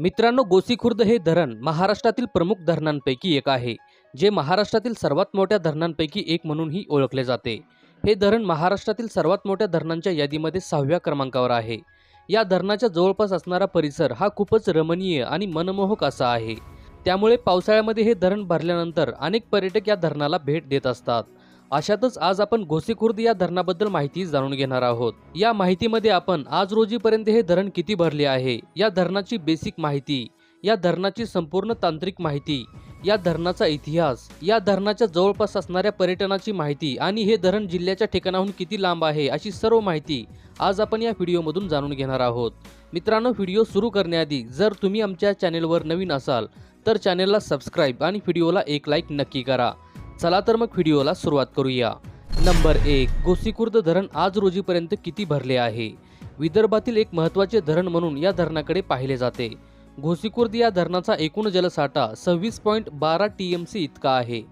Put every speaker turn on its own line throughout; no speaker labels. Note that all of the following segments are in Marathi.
मित्रांनो गोसीखुर्द हे धरण महाराष्ट्रातील प्रमुख धरणांपैकी एक आहे जे महाराष्ट्रातील सर्वात मोठ्या धरणांपैकी एक म्हणूनही ओळखले जाते. हे धरण महाराष्ट्रातील सर्वात मोठ्या धरणांच्या यादीमध्ये सहाव्या क्रमांकावर आहे. या धरणाच्या जवळपास असणारा परिसर हा खूपच रमणीय आणि मनमोहक असा आहे. त्यामुळे पावसाळ्यामध्ये हे धरण भरल्यानंतर अनेक पर्यटक या धरणाला भेट देत असतात. अशातच आज आपण घोसेखुर्द या धरणाबद्दल माहिती जाणून घेणार आहोत. या माहितीमध्ये आपण आज रोजीपर्यंत हे धरण किती भरले आहे या धरणाची बेसिक माहिती या धरणाची संपूर्ण तांत्रिक माहिती या धरणाचा इतिहास या धरणाच्या जवळपास असणाऱ्या पर्यटनाची माहिती आणि हे धरण जिल्ह्याच्या ठिकाणाहून किती लांब आहे अशी सर्व माहिती आज आपण या व्हिडिओमधून जाणून घेणार आहोत. मित्रांनो व्हिडिओ सुरू करण्याआधी जर तुम्ही आमच्या चॅनेलवर नवीन असाल तर चॅनेलला सबस्क्राईब आणि व्हिडिओला एक लाईक नक्की करा. चला तर मग व्हिडिओला सुरुवात करूया. नंबर एक गोसीखुर्द धरण आज रोजीपर्यंत किती भरले आहे? विदर्भातील एक महत्त्वाचे धरण म्हणून या धरणाकडे पाहिले जाते. घोसीखुर्द या धरणाचा एकूण जलसाठा सव्वीस पॉईंट बारा टी एम सी इतका आहे.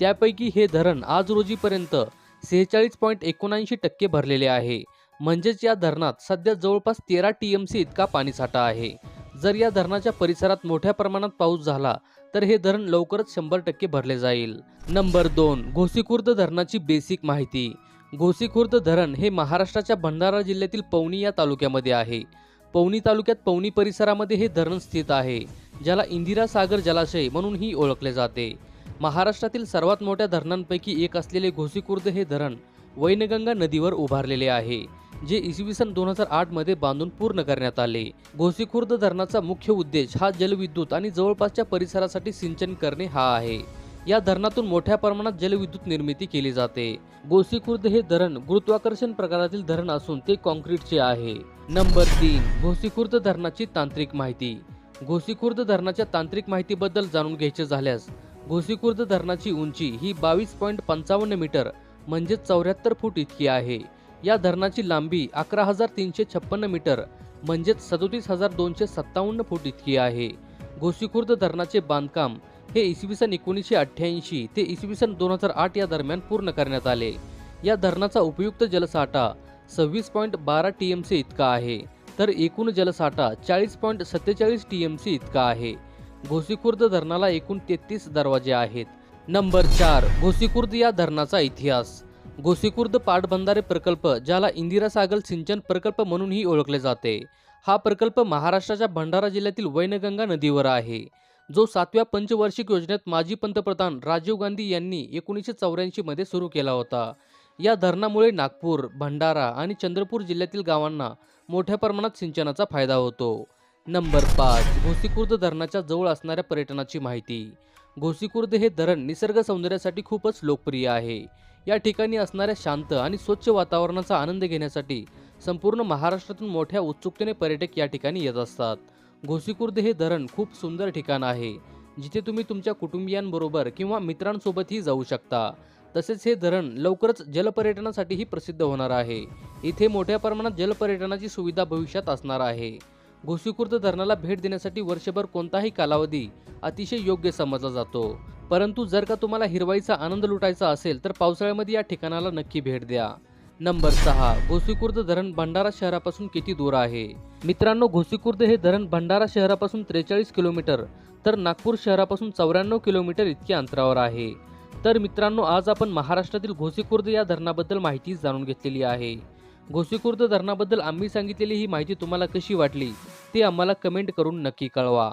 त्यापैकी हे धरण आज रोजीपर्यंत सेहेचाळीस पॉईंट एकोणऐंशी टक्के भरलेले आहे. म्हणजेच या धरणात सध्या जवळपास तेरा टी एम सी इतका पाणीसाठा आहे. जर या धरणाच्या परिसरात मोठ्या प्रमाणात पाऊस झाला तर हे धरण लवकरच शंभर टक्के भरले जाईल. नंबर दोन घोसीखुर्द धरणाची बेसिक माहिती. घोसीखुर्द धरण हे महाराष्ट्राच्या भंडारा जिल्ह्यातील पवनी या तालुक्यामध्ये आहे. पवनी तालुक्यात पवनी परिसरामध्ये हे धरण स्थित आहे ज्याला इंदिरा सागर जलाशय म्हणूनही ओळखले जाते. महाराष्ट्रातील सर्वात मोठ्या धरणांपैकी एक असलेले घोसीखुर्द हे धरण वैनगंगा नदीवर उभारलेले आहे. जे इसवी सन दोन हजार आठमध्ये बांधून पूर्ण करण्यात आले. घोसीखुर्द धरणाचा मुख्य उद्देश हा जलविद्युत आणि जवळपासच्या परिसरासाठी सिंचन करणे हा आहे. या धरणातून मोठ्या प्रमाणात जलविद्युत निर्मिती केली जाते. गोसीखुर्द हे धरण गुरुत्वाकर्षण प्रकारातील धरण असून ते कॉन्क्रीटचे आहे. नंबर तीन घोसीखुर्द धरणाची तांत्रिक माहिती. घोसीखुर्द धरणाच्या तांत्रिक माहितीबद्दल जाणून घ्यायचे झाल्यास घोसीखुर्द धरणाची उंची ही बावीस पॉईंट पंचावन्न मीटर म्हणजे चौऱ्याहत्तर फूट इतकी आहे. या धरणाची लांबी अकरा हजार तीनशे छप्पन्न मीटर म्हणजेच सदोतीस हजार दोनशे सत्तावन्न फूट इतकी आहे. घोसीखुर्द धरणाचे बांधकाम हे इसवी सन एकोणीसशे अठ्ठ्याऐंशी ते इसवी सन दोन हजार आठ या दरम्यान पूर्ण करण्यात आले. या धरणाचा उपयुक्त जलसाठा सव्वीस पॉईंट बारा टी एम सी इतका आहे तर एकूण जलसाठा चाळीस पॉईंट सत्तेचाळीस टी एम सी इतका आहे. घोसीखुर्द धरणाला एकूण तेहतीस दरवाजे आहेत. नंबर चार घोसीखुर्द या धरणाचा इतिहास. गोसीखुर्द पाटबंधारे प्रकल्प ज्याला इंदिरा सागर सिंचन प्रकल्प म्हणूनही ओळखले जाते. हा प्रकल्प महाराष्ट्राच्या भंडारा जिल्ह्यातील वैनगंगा नदीवर आहे. जो सातव्या पंचवार्षिक योजनेत माजी पंतप्रधान राजीव गांधी यांनी एकोणीसशे चौऱ्याऐंशीमध्ये सुरू केला होता. या धरणामुळे नागपूर भंडारा आणि चंद्रपूर जिल्ह्यातील गावांना मोठ्या प्रमाणात सिंचनाचा फायदा होतो. नंबर पाच घोसीखुर्द धरणाच्या जवळ असणाऱ्या पर्यटनाची माहिती. घोसीखुर्द हे धरण निसर्ग सौंदर्यासाठी खूपच लोकप्रिय आहे. या ठिकाणी असणाऱ्या शांत आणि स्वच्छ वातावरणाचा आनंद घेण्यासाठी संपूर्ण महाराष्ट्रातून मोठ्या उत्सुकतेने पर्यटक या ठिकाणी येत असतात. घोसीकुर्द हे धरण खूप सुंदर ठिकाण आहे जिथे तुम्ही तुमच्या कुटुंबियांबरोबर किंवा मित्रांसोबतही जाऊ शकता. तसेच हे धरण लवकरच जलपर्यटनासाठीही प्रसिद्ध होणार आहे. इथे मोठ्या प्रमाणात जलपर्यटनाची सुविधा भविष्यात असणार आहे. घोसीकुर्द धरणाला भेट देण्यासाठी वर्षभर कोणताही कालावधी अतिशय योग्य समजला जातो. परंतु जर का तुम्हाला हिरवाईचा आनंद लुटायचा असेल तर पावसाळ्यामध्ये या ठिकाणाला नक्की भेट द्या. नंबर सहा घोसीखुर्द धरण भंडारा शहरापासून किती दूर आहे? मित्रांनो घोसीखुर्द हे धरण भंडारा शहरापासून त्रेचाळीस किलोमीटर तर नागपूर शहरापासून चौऱ्याण्णव किलोमीटर इतक्या अंतरावर आहे. तर मित्रांनो आज आपण महाराष्ट्रातील घोसीखुर्द या धरणाबद्दल माहिती जाणून घेतलेली आहे. घोसीखुर्द धरणाबद्दल आम्ही सांगितलेली ही माहिती तुम्हाला कशी वाटली ते आम्हाला कमेंट करून नक्की कळवा.